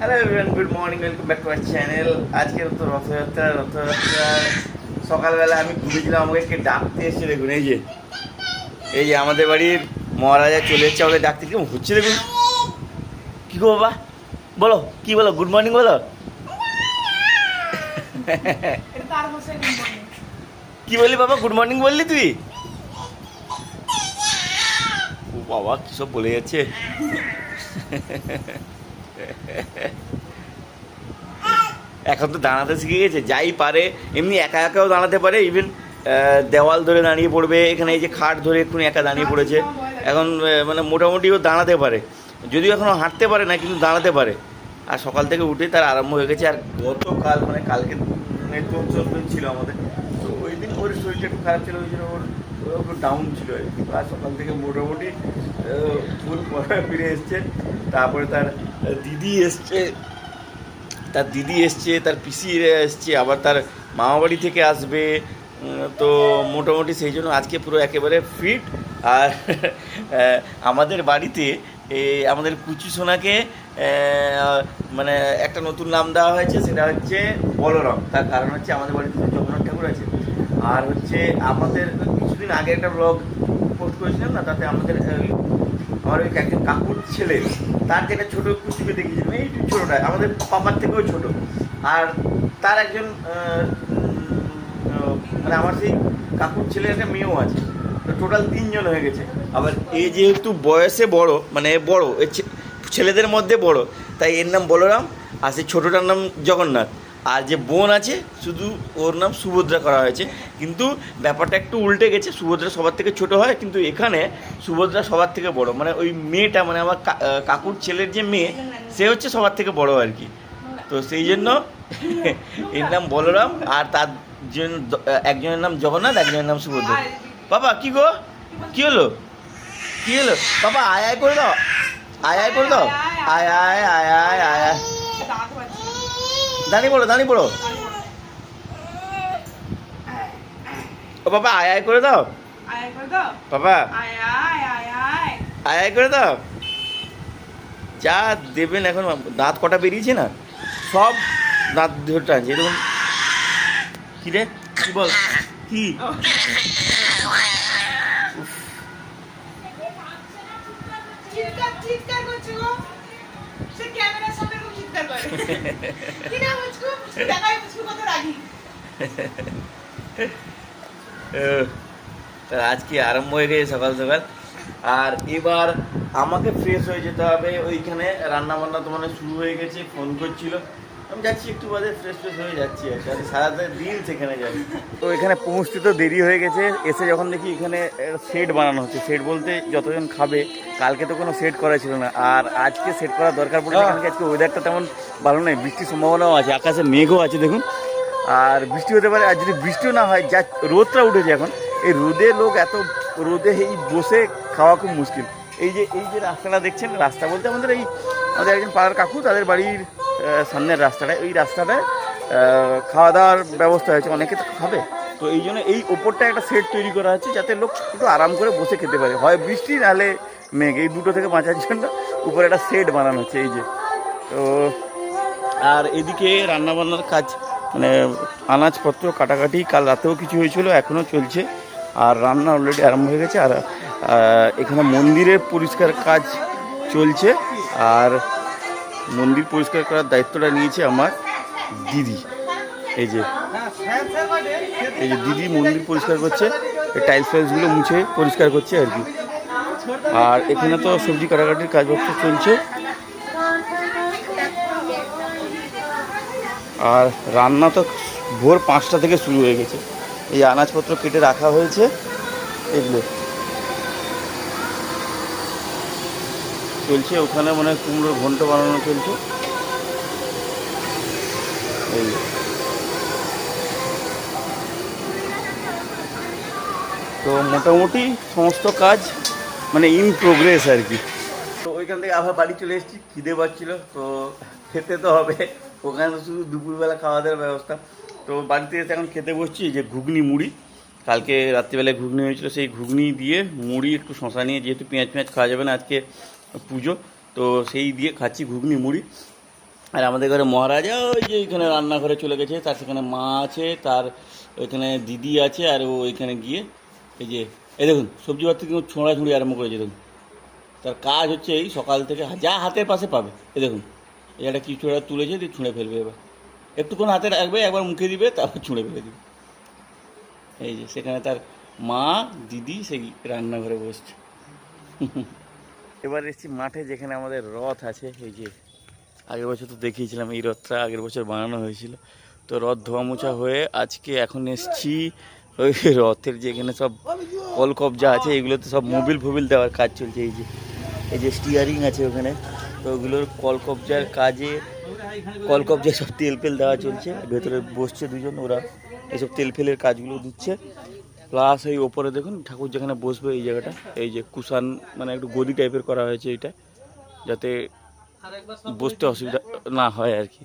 Hello everyone good morning welcome back to our channel আজকে তো রথযাত্রা রথযাত্রা। সকালবেলা আমি ঘুরেছিলাম আমাকে ডাকতে এসেছে দেখুন, এই যে। এই যে আমাদের বাড়ির মহারাজা চলে এসছে, আমাকে ডাকতে কেমন হচ্ছে দেখুন। কি গো বাবা? বলো, কি বলো গুড মর্নিং বলো। কি বললি বাবা গুড মর্নিং বললি তুই? ও বাবা, কি সব বলে যাচ্ছে। এখন তো দাঁড়াতে শিখে গেছে, যাই পারে। এমনি একা একাও দাঁড়াতে পারে ইভেন দেওয়াল ধরে দাঁড়িয়ে পড়বে, এখানে এই যে খাট ধরে এক্ষুনি একা দাঁড়িয়ে পড়েছে। এখন মানে মোটামুটি ও দাঁড়াতে পারে। যদিও এখনও হাঁটতে পারে না, কিন্তু দাঁড়াতে পারে। আর সকাল থেকে উঠে তার আরম্ভ হয়ে গেছে, আর গতকাল মানে কালকে নেটওয়ার্ক চলবে ছিল আমাদের। তো ওই দিন ওর শরীরটা একটু খারাপ ছিল, ওই জন্য ওর একটু ডাউন ছিল আর কি। আর সকাল থেকে মোটামুটি ফুল ফিরে এসছে। তারপরে তার দিদি এসছে। তার দিদি এসছে, তার পিসি এসছে, আবার তার মামা বাড়ি থেকে আসবে। তো মোটামুটি সেই জন্য আজকে পুরো একেবারে ফিট আর আমাদের বাড়িতে আমাদের কুচি সোনাকে মানে একটা নতুন নাম দেওয়া হয়েছে, সেটা হচ্ছে বলরাম। তার কারণ হচ্ছে আমাদের বাড়িতে জগন্নাথ ঠাকুর আছে। আর হচ্ছে আমাদের কিছুদিন আগে একটা ব্লগ পোস্ট করেছিলাম না, তাতে আমাদের আমার ওই একজন কাকুর ছেলে, তার যেটা ছোটো কুচিকে দেখিয়েছিলাম, এই ছোটটা আমাদের পাপার থেকেও ছোট। আর তার একজন মানে আমার সেই কাকুর ছেলের একটা মেয়েও আছে। তো টোটাল তিনজন হয়ে গেছে। আবার এ যেহেতু বয়সে বড় মানে বড় ছেলেদের মধ্যে বড়, তাই এর নাম বলরাম, আর সেই ছোটোটার নাম জগন্নাথ। আর যে বোন আছে, শুধু ওর নাম সুভদ্রা করা হয়েছে। কিন্তু ব্যাপারটা একটু উল্টে গেছে, সুভদ্রা সবার থেকে ছোট হয়, কিন্তু এখানে সুভদ্রা সবার থেকে বড়। মানে ওই মেয়েটা মানে আমার কাকুর ছেলের যে মেয়ে, সে হচ্ছে সবার থেকে বড় আর কি। তো সেই জন্য এর নাম বলরাম, আর তার জন্য একজনের নাম জগন্নাথ, একজনের নাম সুভদ্রা। বাবা, কি গো? কি হলো? কি হলো? বাবা, আয় আয় করে দাও। আয় আয় করে দাও। আয় আয় আয় আয় আয় আয়। দাঁড়িয়ে পড়ো দাঁড়িয়ে পড়ো ও বাবা আয় আয় করে দাও। বাবা। আয় আয় করে দাও। যা দেবেন এখন দাঁত কটা বেরিয়েছে না? সব দাঁত ধরে টানছে। এরকম। কি রে? কি বল? কি? চিৎকার করছে আজকে আরম্ভ হয়ে গেছে সকাল সকাল? আর এবার আমাকে ফ্রেশ হয়ে যেতে হবে। ওইখানে রান্না বান্না তো মানে শুরু হয়ে গেছে ফোন করছিল। আমি যাচ্ছি একটু বাদে ফ্রেশ ফ্রেশ হয়ে যাচ্ছি আর। সারাটা দিন সেখানে যাই। তো এখানে পৌঁছতে তো দেরি হয়ে গেছে, এসে যখন দেখি এখানে সেট বানানো হচ্ছে। সেট বলতে যতজন খাবে, কালকে তো কোনো সেট করা ছিল না। আর আজকে সেট করা দরকার পড়েছে কারণ আজকে ওয়েদারটা তেমন ভালো নয়। বৃষ্টির সম্ভাবনাও আছে, আকাশে মেঘও আছে, দেখুন। আর বৃষ্টি হতে পারে, আর যদি বৃষ্টিও না হয়, যা রোদটা উঠেছে এখন, এই রোদে লোক এত, রোদে এই বসে খাওয়া খুব মুশকিল। এই যে এই যে রাস্তাটা দেখছেন, রাস্তা বলতে আমাদের এই, আমাদের একজন পাড়ার কাকু, তাদের বাড়ির সামনের রাস্তাটা এই রাস্তাটায় খাওয়া দাওয়ার ব্যবস্থা হয়েছে, অনেকে তো খাবে। তো এই জন্য এই ওপরটা একটা সেট তৈরি করা হচ্ছে যাতে লোক একটু আরাম করে বসে খেতে পারে। হয় বৃষ্টি, নাহলে মেঘ। এই দুটো থেকে বাঁচার জন্য উপরে একটা সেট বানানো হচ্ছে, এই যে। তো, আর এদিকে রান্নাবান্নার কাজ মানে আনাজপত্র কাটাকাটি, কাল রাতেও কিছু হয়েছিল, এখনও চলছে। আর রান্না অলরেডি আরম্ভ হয়ে গেছে, আর এখানে মন্দিরের পরিষ্কার কাজ চলছে। আর মন্দির পরিষ্কার করার দায়িত্বটা নিয়েছে আমার দিদি। এই যে এই যে দিদি মন্দির পরিষ্কার করছে, এই টাইলস ফাইলসগুলো মুছে পরিষ্কার করছে আর কি। আর এখানে তো সবজি কাটাকাটির কাজপত্র চলছে। আর রান্না তো ভোর পাঁচটা থেকে শুরু হয়ে গেছে। এই আনাজপত্র কেটে রাখা হয়েছে। এগুলো। চলছে, ওখানে মানে কুমড়োর ঘন্ট বানানো চলছে। এই। তো মোটামুটি সমস্ত কাজ মানে ইন প্রোগ্রেস আর কি। তো ওইখান থেকে আবার বাড়ি চলে এসেছি, খিদে পাচ্ছিল, তো খেতে তো হবে। ওখানে শুধু দুপুরবেলা খাওয়া দাওয়ার ব্যবস্থা। তো বাড়িতে এসে এখন খেতে বসছি যে ঘুগনি মুড়ি। কালকে রাত্রিবেলায় ঘুগনি হয়েছিল, সেই ঘুগনি দিয়ে মুড়ি একটু শশা নিয়ে, যেহেতু পেঁয়াজ পেঁয়াজ খাওয়া যাবে না আজকে পুজো। তো সেই দিয়ে খাচ্ছি ঘুগনি মুড়ি। আর আমাদের ঘরে মহারাজা, ওই যে এখানে রান্নাঘরে চলে গেছে, তার সেখানে মা আছে, তার ওইখানে দিদি আছে, আর ও ওইখানে গিয়ে এই যে, এই দেখুন সবজি পাত্র কিন্তু ছোঁড়া ছুঁড়ি আরম্ভ করেছে, দেখুন। তার কাজ হচ্ছে এই সকাল থেকে যা হাতের পাশে পাবে, এই দেখুন। এই একটা কিছু একটা তুলেছে, দিয়ে ছুঁড়ে ফেলবে এবার। একটুক্ষণ হাতে রাখবে, একবার মুখে দিবে, তারপর ছুঁড়ে ফেলে দিবে। এই যে, সেখানে তার মা, দিদি সেই রান্নাঘরে বসছে। এবার এসেছি মাঠে যেখানে আমাদের রথ আছে, এই যে আগের বছর তো দেখিয়েছিলাম এই রথটা আগের বছর বানানো হয়েছিল। তো রথ ধোয়া মোছা হয়ে আজকে এখন এসছি ওই রথের যে এখানে সব কল কবজা আছে, এগুলোতে সব মোবিল ফুবিল দেওয়ার কাজ চলছে, এই যে এই যে স্টিয়ারিং আছে ওখানে। তো ওগুলোর কল কবজার কাজে কল কবজায় সব তেল ফেল দেওয়া চলছে, ভেতরে বসছে দুজন, ওরা এসব তেল ফেলের কাজগুলো দিচ্ছে। প্লাস এই ওপরে দেখুন, ঠাকুর যেখানে বসবে এই জায়গাটা, এই যে কুষান মানে একটু গদি টাইপের করা হয়েছে এইটা, যাতে বসতে অসুবিধা না হয় আর কি।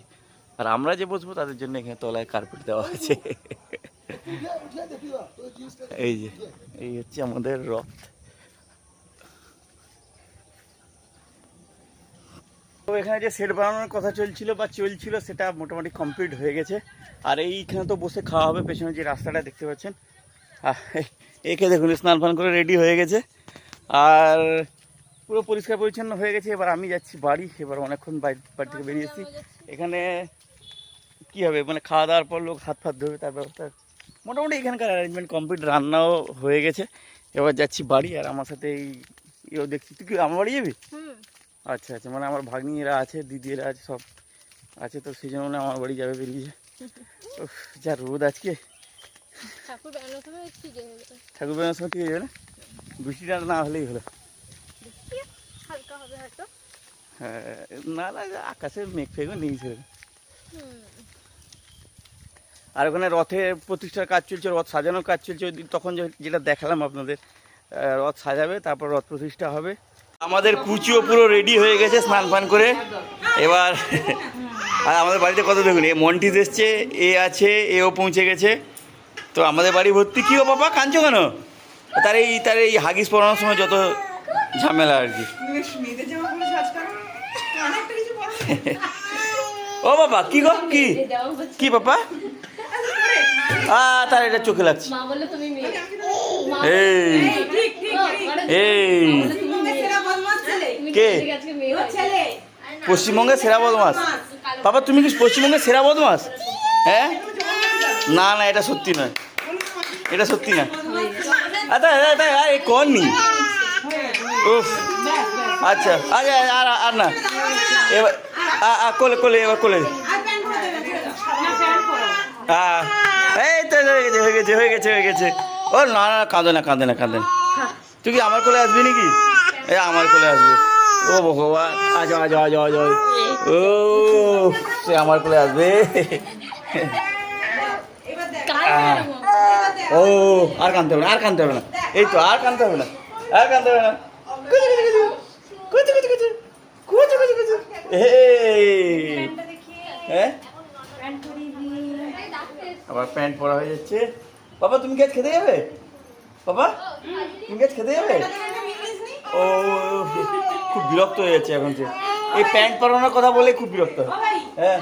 আর আমরা যে বসবো তাদের জন্য এখানে তলায় কার্পেট দেওয়া আছে। এই যে, এই হচ্ছে আমাদের রথ। তো এখানে যে সেট বানানোর কথা চলছিল বা চলছিল, সেটা মোটামুটি কমপ্লিট হয়ে গেছে। আর এইখানে তো বসে খাওয়া হবে, পেছনে যে রাস্তাটা দেখতে পাচ্ছেন একে দেখুন স্নান ফান করে রেডি হয়ে গেছে। আর পুরো পরিষ্কার পরিচ্ছন্ন হয়ে গেছে। এবার আমি যাচ্ছি বাড়ি। এবার অনেকক্ষণ বাড়ি বাড়ি থেকে বেরিয়েছি এখানে কি হবে? মানে খাওয়া দাওয়ার পর লোক হাত ফাত ধরবে তার ব্যবস্থা মোটামুটি এখানকার অ্যারেঞ্জমেন্ট কমপ্লিট রান্নাও হয়ে গেছে। এবার যাচ্ছি বাড়ি আর আমার সাথে এই ইয়েও দেখছি। তুই কি আমার বাড়ি যাবি? আচ্ছা আচ্ছা। মানে আমার ভাগ্নিরা আছে দিদিরা আছে সব আছে তো সেই জন্য আমার বাড়ি যাবে বেরিয়ে। উফ, যা রোদ আজকে। ঠাকুর বেড়ানোর সময় ঠিক হয়ে যাবে ঠাকুর বেরোনোর সময় ঠিক হয়ে যাবে না বৃষ্টিটা না হলেই হলো। হালকা হবে হয়তো। হ্যাঁ না না আকাশে মেঘ ফেঘও নেই সেরকম। আর ওখানে রথে প্রতিষ্ঠার কাজ চলছে রথ সাজানোর কাজ চলছে। তখন যেটা দেখালাম আপনাদের রথ সাজাবে তারপর রথ প্রতিষ্ঠা হবে। আমাদের কুচিও পুরো রেডি হয়ে গেছে স্নান ফান করে। এবার আর আমাদের বাড়িতে কত দেখুন এ মন্টিস এসছে এ আছে এও পৌঁছে গেছে। তো আমাদের বাড়ি ভর্তি কী ও বাবা? কাঁদছো কেন? তার এই তার এই হাগিস পরানোর সময় যত ঝামেলা আর কি। ও বাবা কি গো? কি? কি বাবা? আ তার এটা চোখে লাগছে। এই। কে? পশ্চিমবঙ্গের সেরা বদমাস। বাবা তুমি কি পশ্চিমবঙ্গের সেরা বদমাস? হ্যাঁ? না না এটা সত্যি নয়। এটা সত্যি না। আচ্ছা আচ্ছা আরে কোন নি? উফ। আচ্ছা আরে আর আর না। এবার আ কোলে কোলে এবার কোলে। আর এই তো হয়ে গেছে হয়ে গেছে হয়ে গেছে হয়ে গেছে। ও না না কাঁদে না কাঁদে না কাঁদে না। তুই কি আমার কোলে আসবি নাকি? এ আমার কোলে আসবে। ও ভগবান আজ আজ আজ আজ আজ। ও সে আমার কোলে আসবে? ও আর কানতে হবে না আর কানতে হবে না। এই তো আর কানতে হবে না আর কানতে হবে না। হ্যাঁ? আবার প্যান্ট পরা হয়ে যাচ্ছে। বাবা তুমি কি খেতে যাবে? বাবা তুমি কি খেতে যাবে? ও খুব বিরক্ত হয়ে যাচ্ছে এখন যে। এই প্যান্ট পরানোর কথা বলে খুব বিরক্ত। হয়। হ্যাঁ।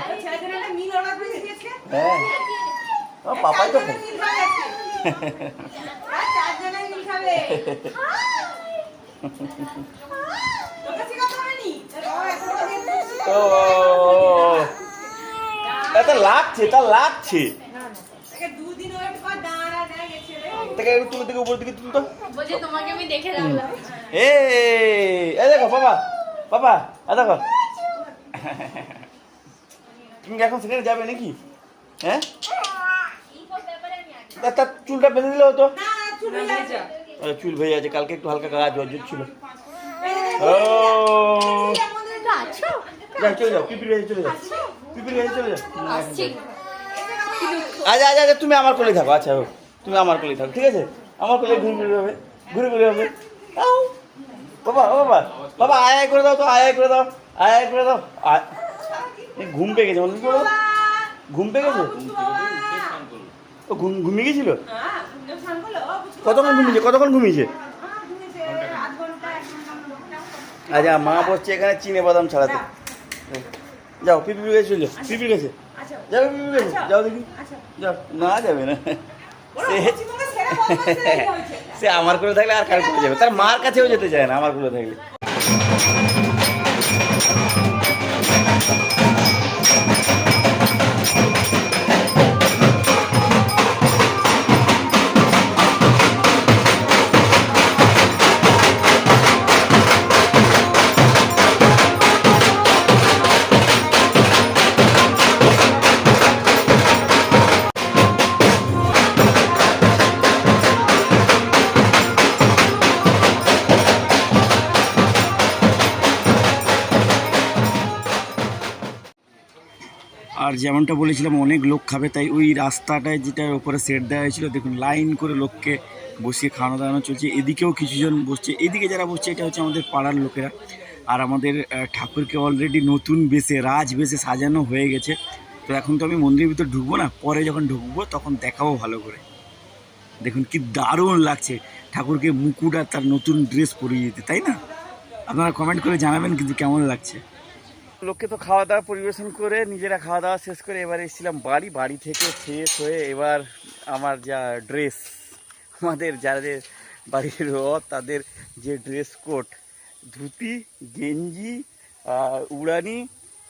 হ্যাঁ পাপাই তো তো এটা লাগছে এটা লাগছে। একটু তুলে থেকে উপর দিকে তুলতো বলছে তোমাকে আমি দেখে রাখলাম। এই এই দেখো বাবা বাবা এ দেখো। তুমি কি এখন সেখানে যাবে নাকি? হ্যাঁ? তা- তার চুলটা বেঁধে দিলে হতো চুল হয়ে ভেজে আছে কালকে একটু হালকা গা জ্বর জ্বর ছিল যাও চলে যাও পিপির কাছে চলে যাও পিপির কাছে চলে যাও আচ্ছা আচ্ছা আচ্ছা তুমি আমার কোলে থাকো আচ্ছা তুমি আমার কোলে থাকো ঠিক আছে আমার কোলে ঘুরে ঘুরে হবে ঘুরে ঘুরে হবে। বাবা বাবা বাবা আয় আয় করে দাও তো আয় আয় করে দাও আয় আয় করে দাও। ঘুম পেয়ে গেছে মনে করো ঘুম পেয়ে গেছে ও ঘুম ঘুমিয়ে গেছিল? হ্যাঁ কতক্ষণ ঘুমিয়েছে? কতক্ষণ ঘুমিয়েছে? হ্যাঁ। আচ্ছা মা বসছে এখানে চিনে বাদাম ছাড়াতে। যাও। পিপির কাছে চলে যাও? পিপির কাছে আচ্ছা। যাও পিপির কাছে আচ্ছা। যাও? দেখি। আচ্ছা। যাও না যাবে না। সে আমার করে থাকলে আর কার করে যাবে তার মার কাছেও যেতে চায় না আমার করে থাকলে। আর যেমনটা বলেছিলাম, অনেক লোক খাবে, তাই ওই রাস্তাটায় যেটার ওপরে সেট দেওয়া হয়েছিল, দেখুন, লাইন করে লোককে বসিয়ে খাওয়ানো দাওয়ানো চলছে। এদিকেও কিছুজন বসছে। এদিকে যারা বসছে, এটা হচ্ছে আমাদের পাড়ার লোকেরা। আর আমাদের ঠাকুরকে অলরেডি নতুন বেশে, রাজ বেশে সাজানো হয়ে গেছে। তো এখন তো আমি মন্দিরের ভিতর ঢুকবো না, পরে যখন ঢুকবো, তখন দেখাবো ভালো করে। দেখুন কি দারুণ লাগছে ঠাকুরকে মুকুট আর তার নতুন ড্রেস পরিয়ে দিতে, তাই না? আপনারা কমেন্ট করে জানাবেন কিন্তু কেমন লাগছে। লোককে তো খাওয়া দাওয়া পরিবেশন করে, নিজেরা খাওয়া দাওয়া শেষ করে এবার এসেছিলাম বাড়ি। বাড়ি থেকে শেষ হয়ে এবার আমার যা ড্রেস আমাদের যাদের বাড়ির তাদের যে ড্রেস কোড ধুতি, গেঞ্জি উড়ানি,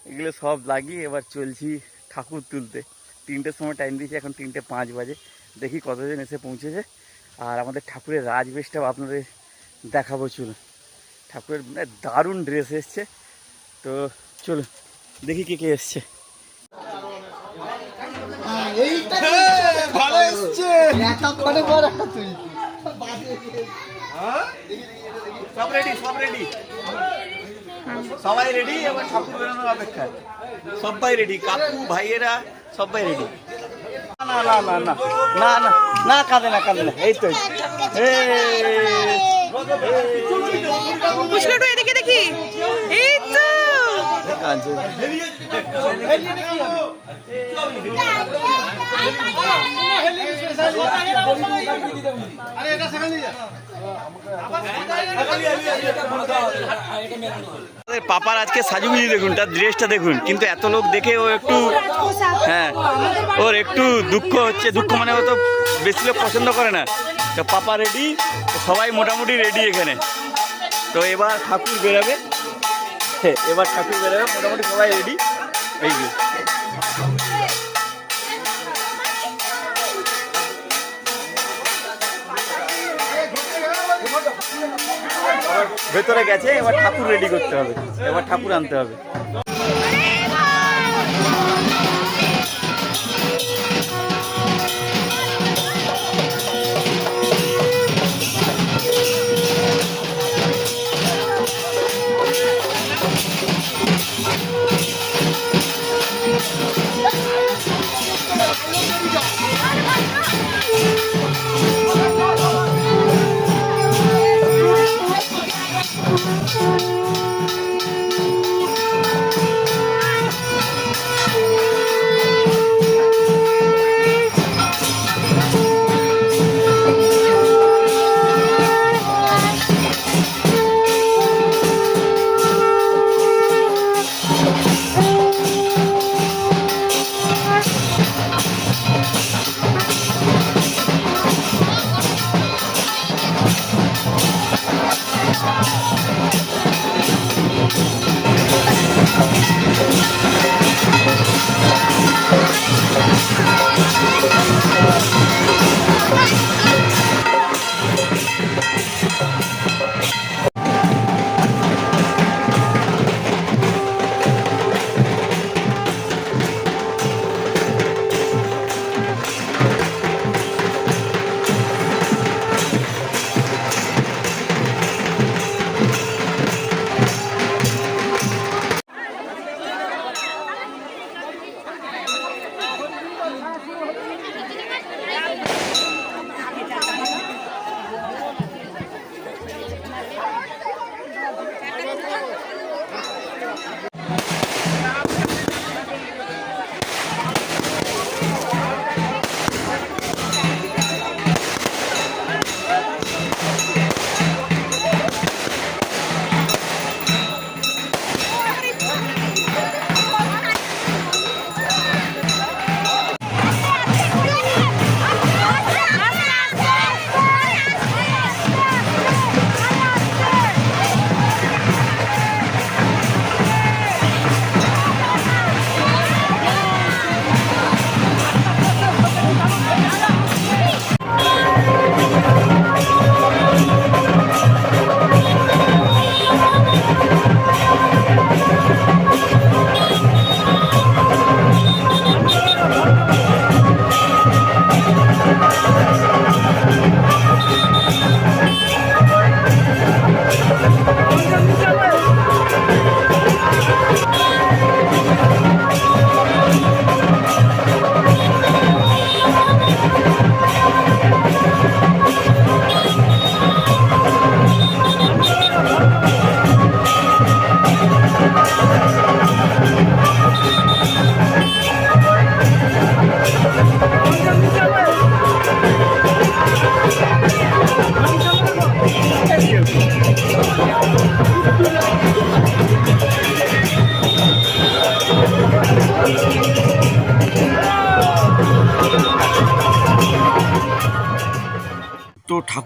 এগুলো সব লাগিয়ে এবার চলছি ঠাকুর তুলতে। তিনটের সময় টাইম দিয়েছি, এখন তিনটে পাঁচ বাজে। দেখি কতজন এসে পৌঁছেছে। আর আমাদের ঠাকুরের রাজবেশটাও আপনাদের দেখাবো চলুন। ঠাকুরের মানে দারুণ ড্রেস এসছে। তো চলো দেখি কে কে এসছে সব রেডি সব রেডি সবাই রেডি এবার ঠাকুর বেরোনোর অপেক্ষায় সবাই রেডি কাকু ভাইয়েরা সবাই রেডি না না না না না না না কাঁদে না কাঁদে না এই তো এদিকে দেখি এই তো কাঁদছে। আমাদের পাপার আজকে সাজুগুজি দেখুন, তার ড্রেসটা দেখুন। কিন্তু এত লোক দেখে ও একটু হ্যাঁ ওর একটু দুঃখ হচ্ছে। দুঃখ মানে ও তো বেশি লোক পছন্দ করে না। তো পাপা রেডি সবাই মোটামুটি রেডি এখানে। তো এবার ঠাকুর বেরোবে। এবার ঠাকুর বেরোবে মোটামুটি সবাই রেডি এই যে। ভেতরে গেছে, এবার ঠাকুর রেডি করতে হবে। এবার ঠাকুর আনতে হবে।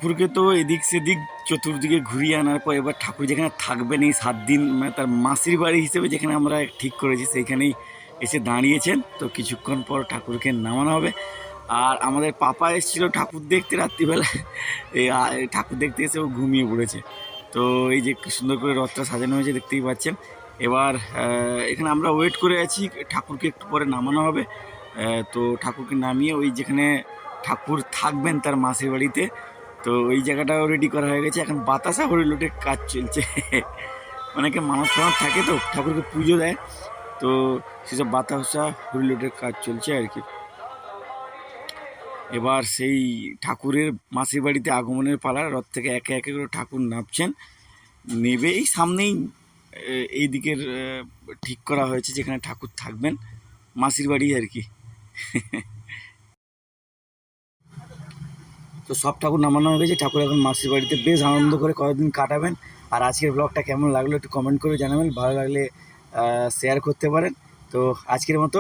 ঠাকুরকে তো এদিক সেদিক চতুর্দিকে ঘুরিয়ে আনার পর এবার ঠাকুর যেখানে থাকবেন এই সাত দিন মানে তার মাসির বাড়ি হিসেবে যেখানে আমরা ঠিক করেছি, সেইখানেই এসে দাঁড়িয়েছেন। তো কিছুক্ষণ পর ঠাকুরকে নামানো হবে। আর আমাদের পাপা এসেছিল ঠাকুর দেখতে রাত্রিবেলা। এই ঠাকুর দেখতে এসে ও ঘুমিয়ে পড়েছে। তো এই যে সুন্দর করে রথটা সাজানো হয়েছে, দেখতেই পাচ্ছেন। এবার এখানে আমরা ওয়েট করে আছি, ঠাকুরকে একটু পরে নামানো হবে। তো ঠাকুরকে নামিয়ে ওই যেখানে ঠাকুর থাকবেন তার মাসির বাড়িতে তো ওই জায়গাটাও রেডি করা হয়ে গেছে। এখন বাতাসা হরি হরিলোটের কাজ চলছে। অনেকে মানত টানত থাকে তো, ঠাকুরকে পুজো দেয়। তো সেসব বাতাসা, হরি হরিলোটের কাজ চলছে আর কি। এবার সেই ঠাকুরের মাসির বাড়িতে আগমনের পালা, রথ থেকে একে একে করে ঠাকুর নামছেন। নেবে এই সামনেই এই দিকের ঠিক করা হয়েছে যেখানে ঠাকুর থাকবেন। মাসির বাড়ি আর কি। তো সব ঠাকুর নামানো হয়ে গেছে। ঠাকুর এখন মাসির বাড়িতে বেশ আনন্দ করে কয়েকদিন কাটাবেন। আর আজকের ব্লগটা কেমন লাগল একটু কমেন্ট করে জানাবেন। ভালো লাগলে শেয়ার করতে পারেন। তো আজকের মতো